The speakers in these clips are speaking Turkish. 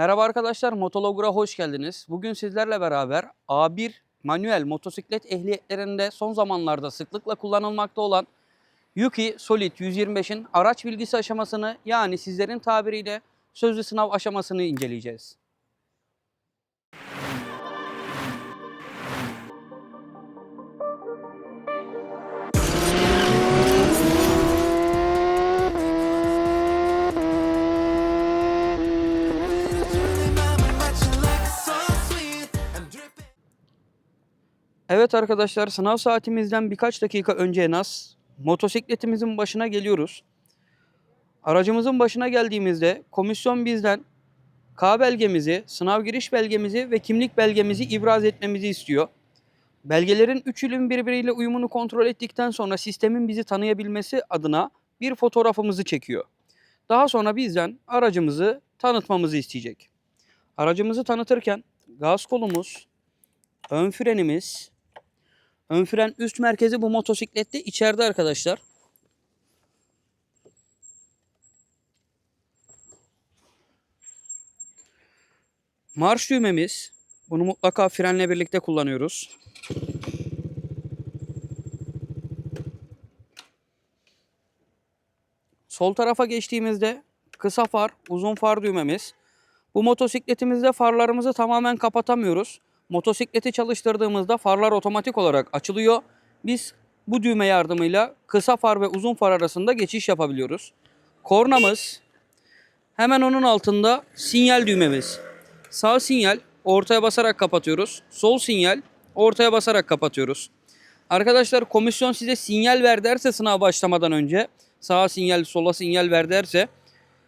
Merhaba arkadaşlar, Motologura hoş geldiniz. Bugün sizlerle beraber A1 manuel motosiklet ehliyetlerinde son zamanlarda sıklıkla kullanılmakta olan Yuki Solid 125'in araç bilgisi aşamasını yani sizlerin tabiriyle sözlü sınav aşamasını inceleyeceğiz. Evet arkadaşlar sınav saatimizden birkaç dakika önce en az motosikletimizin başına geliyoruz. Aracımızın başına geldiğimizde komisyon bizden K belgemizi, sınav giriş belgemizi ve kimlik belgemizi ibraz etmemizi istiyor. Belgelerin üçünün birbiriyle uyumunu kontrol ettikten sonra sistemin bizi tanıyabilmesi adına bir fotoğrafımızı çekiyor. Daha sonra bizden aracımızı tanıtmamızı isteyecek. Aracımızı tanıtırken gaz kolumuz, ön frenimiz, ön fren üst merkezi bu motosiklette içeride arkadaşlar. Marş düğmemiz. Bunu mutlaka frenle birlikte kullanıyoruz. Sol tarafa geçtiğimizde kısa far, uzun far düğmemiz. Bu motosikletimizde farlarımızı tamamen kapatamıyoruz. Motosikleti çalıştırdığımızda farlar otomatik olarak açılıyor. Biz bu düğme yardımıyla kısa far ve uzun far arasında geçiş yapabiliyoruz. Kornamız, hemen onun altında sinyal düğmemiz. Sağ sinyal ortaya basarak kapatıyoruz. Sol sinyal ortaya basarak kapatıyoruz. Arkadaşlar komisyon size sinyal ver derse sınav başlamadan önce sağa sinyal sola sinyal ver derse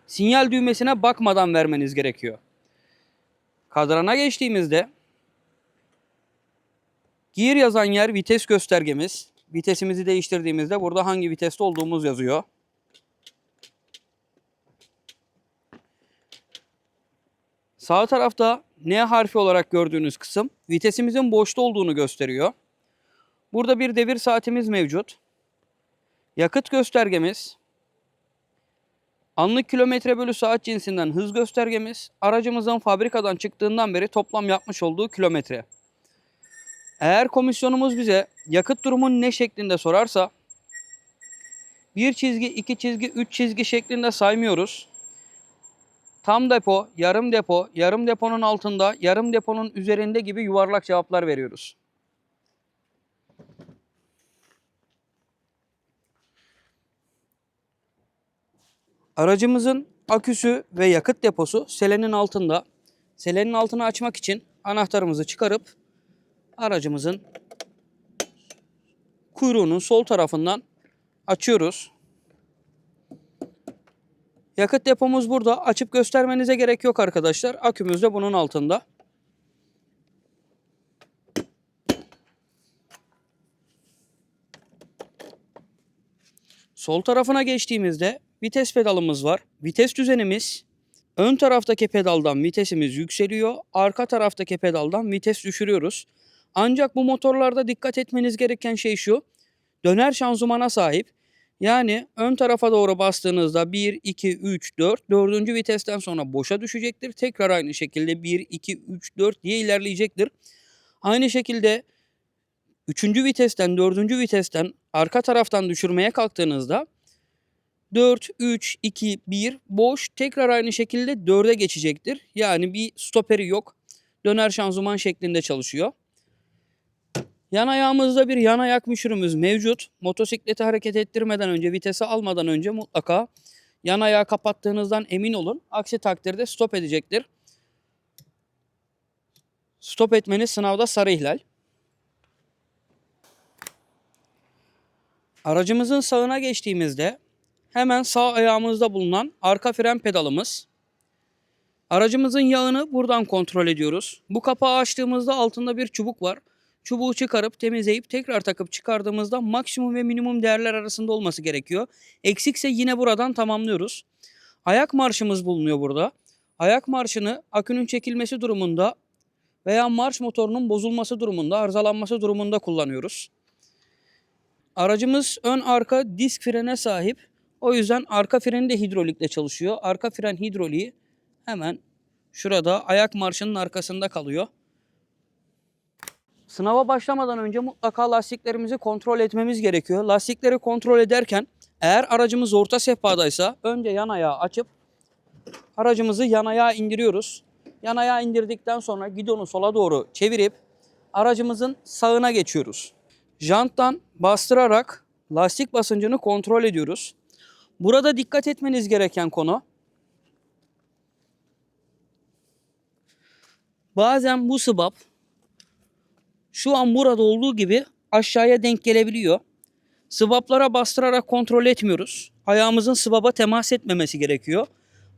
sinyal düğmesine bakmadan vermeniz gerekiyor. Kadrana geçtiğimizde Gear yazan yer vites göstergemiz. Vitesimizi değiştirdiğimizde burada hangi viteste olduğumuz yazıyor. Sağ tarafta N harfi olarak gördüğünüz kısım vitesimizin boşta olduğunu gösteriyor. Burada bir devir saatimiz mevcut. Yakıt göstergemiz, anlık kilometre bölü saat cinsinden hız göstergemiz, aracımızın fabrikadan çıktığından beri toplam yapmış olduğu kilometre. Eğer komisyonumuz bize yakıt durumun ne şeklinde sorarsa bir çizgi, iki çizgi, üç çizgi şeklinde saymıyoruz. Tam depo, yarım depo, yarım deponun altında, yarım deponun üzerinde gibi yuvarlak cevaplar veriyoruz. Aracımızın aküsü ve yakıt deposu selenin altında. Selenin altını açmak için anahtarımızı çıkarıp aracımızın kuyruğunun sol tarafından açıyoruz. Yakıt depomuz burada. Açıp göstermenize gerek yok arkadaşlar. Akümüz de bunun altında. Sol tarafına geçtiğimizde vites pedalımız var. Vites düzenimiz ön taraftaki pedaldan vitesimiz yükseliyor. Arka taraftaki pedaldan vites düşürüyoruz. Ancak bu motorlarda dikkat etmeniz gereken şey şu. Döner şanzımana sahip. Yani ön tarafa doğru bastığınızda 1, 2, 3, 4, 4. vitesten sonra boşa düşecektir. Tekrar aynı şekilde 1, 2, 3, 4 diye ilerleyecektir. Aynı şekilde 3. vitesten 4. vitesten arka taraftan düşürmeye kalktığınızda 4, 3, 2, 1 boş tekrar aynı şekilde 4'e geçecektir. Yani bir stoperi yok. Döner şanzıman şeklinde çalışıyor. Yan ayağımızda bir yan ayak müşürümüz mevcut. Motosikleti hareket ettirmeden önce, vitesi almadan önce mutlaka yan ayağı kapattığınızdan emin olun. Aksi takdirde stop edecektir. Stop etmeniz sınavda sarı ihlal. Aracımızın sağına geçtiğimizde hemen sağ ayağımızda bulunan arka fren pedalımız. Aracımızın yağını buradan kontrol ediyoruz. Bu kapağı açtığımızda altında bir çubuk var. Çubuğu çıkarıp temizleyip tekrar takıp çıkardığımızda maksimum ve minimum değerler arasında olması gerekiyor. Eksikse yine buradan tamamlıyoruz. Ayak marşımız bulunuyor burada. Ayak marşını akünün çekilmesi durumunda veya marş motorunun bozulması durumunda, arızalanması durumunda kullanıyoruz. Aracımız ön arka disk frene sahip. O yüzden arka freni de hidrolikle çalışıyor. Arka fren hidroliği hemen şurada ayak marşının arkasında kalıyor. Sınava başlamadan önce mutlaka lastiklerimizi kontrol etmemiz gerekiyor. Lastikleri kontrol ederken eğer aracımız orta sehpadaysa önce yan ayağı açıp aracımızı yan ayağa indiriyoruz. Yan ayağı indirdikten sonra gidonu sola doğru çevirip aracımızın sağına geçiyoruz. Janttan bastırarak lastik basıncını kontrol ediyoruz. Burada dikkat etmeniz gereken konu bazen bu sıbap şu an burada olduğu gibi aşağıya denk gelebiliyor. Sıvaplara bastırarak kontrol etmiyoruz. Ayağımızın sıvaba temas etmemesi gerekiyor.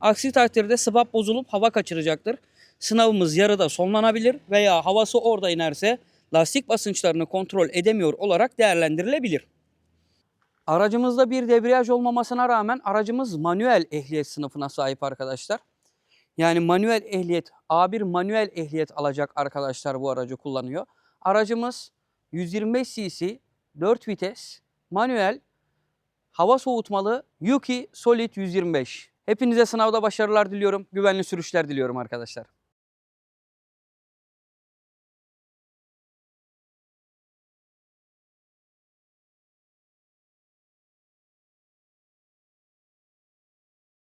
Aksi takdirde sıvap bozulup hava kaçıracaktır. Sınavımız yarıda sonlanabilir veya havası orada inerse lastik basınçlarını kontrol edemiyor olarak değerlendirilebilir. Aracımızda bir debriyaj olmamasına rağmen aracımız manuel ehliyet sınıfına sahip arkadaşlar. Yani manuel ehliyet, A1 manuel ehliyet alacak arkadaşlar bu aracı kullanıyor. Aracımız 125 cc 4 vites manuel hava soğutmalı Yuki Solid 125. Hepinize sınavda başarılar diliyorum. Güvenli sürüşler diliyorum arkadaşlar.